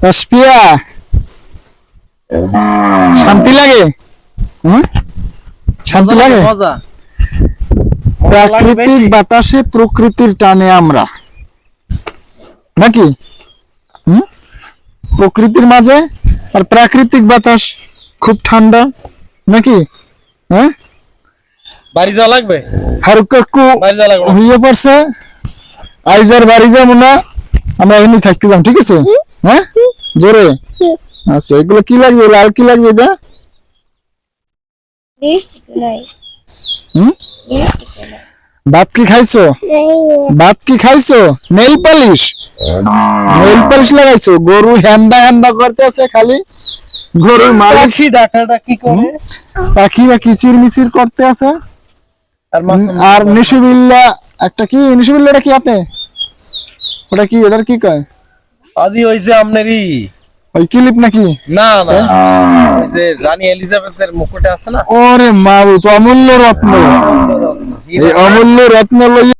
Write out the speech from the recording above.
তাসপিয়া শান্তি লাগে? শান্তি লাগে? প্রাকৃতিক বাতাসে প্রকৃতির টানে আমরা। নাকি? প্রকৃতির মাঝে আর প্রাকৃতিক বাতাস খুব ঠান্ডা। নাকি? হ্যাঁ? বাড়ি যাওয়া লাগবে? ফারুক কাকু বাড়ি যাওয়া লাগবে হইয়ে পড়ছে। আইজার বাড়ি যাব না। আমরা এমনি থাকতে যাম ঠিক আছে? হ্যাঁ? জোরে? আচ্ছা এগুলো কি লাগছে? লাল কি লাগছে এটা? ভাত কি খাইছো? ভাত কি খাইছো? Nail polish? নেল পালিশ লাগাইছো? গরু হ্যান্ডা হ্যান্ডা করতে আছে খালি। গরুর মালিক। পাখি ডাকা ডাকি করে? পাখি বা কিচির মিচির করতে আছে। আর নিশুবিল্লা একটা কি? নিশুবিল্লাটা কি হাতে? ওটা কি ওটার কি কয় আদি হইছে আপনারই ওই ক্লিপ নাকি না না ওই যে রানী এলিজাবেথের মুকুটে আছে না ওরে মা তো অমূল্য রত্ন এই অমূল্য রত্ন লইয়া